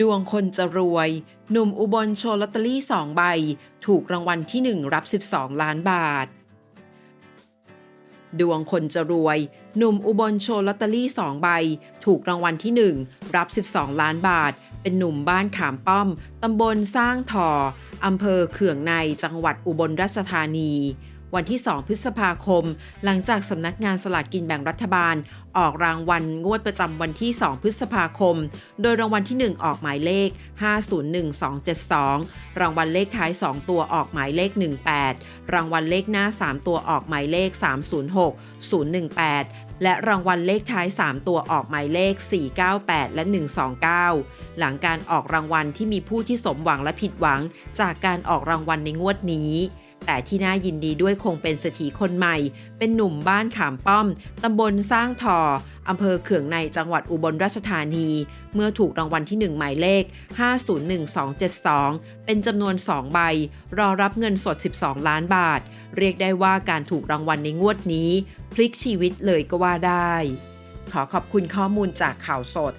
ดวงคนจะรวย หนุ่มอุบลโชว์ลอตเตอรี่2ใบ ถูกรางวัลที่1รับ 12 ล้านบาท ดวงคนจะรวย หนุ่มอุบลโชว์ลอตเตอรี่2ใบ ถูกรางวัลที่1รับ 12 ล้านบาท เป็นหนุ่มบ้านขามป้อม ตำบลสร้างทออำเภอเขื่องในจังหวัดอุบลราชธานี วันที่ 2 พฤษภาคม หลังจากสำนักงานสลากกินแบ่งรัฐบาล ออกรางวัลงวดประจำวันที่ 2 พฤษภาคม โดยรางวัลที่ 1 ออกหมายเลข 501272 รางวัลเลขท้าย 2 ตัวออกหมายเลข 18 รางวัลเลขหน้า 3 ตัวออกหมายเลข 306 018และรางวัลเลขท้าย 3 ตัวออกหมายเลข 498 และ 129 หลังการออกรางวัลที่มีผู้ที่สมหวังและผิดหวังจากการออกรางวัลในงวดนี้ แต่ที่น่ายินดีด้วยคงเป็นเศรษฐีคนใหม่ เป็นหนุ่มบ้านขามป้อม ตำบลสร้างทออำเภอเขื่องในจังหวัดอุบลราชธานี เมื่อถูกรางวัลที่ 1 หมายเลข 501272 เป็นจำนวน 2 ใบ รอรับเงินสด 12 ล้านบาท เรียกได้ว่าการถูกรางวัลในงวดนี้ พลิกชีวิตเลยก็ว่าได้ ขอขอบคุณข้อมูลจากข่าวสด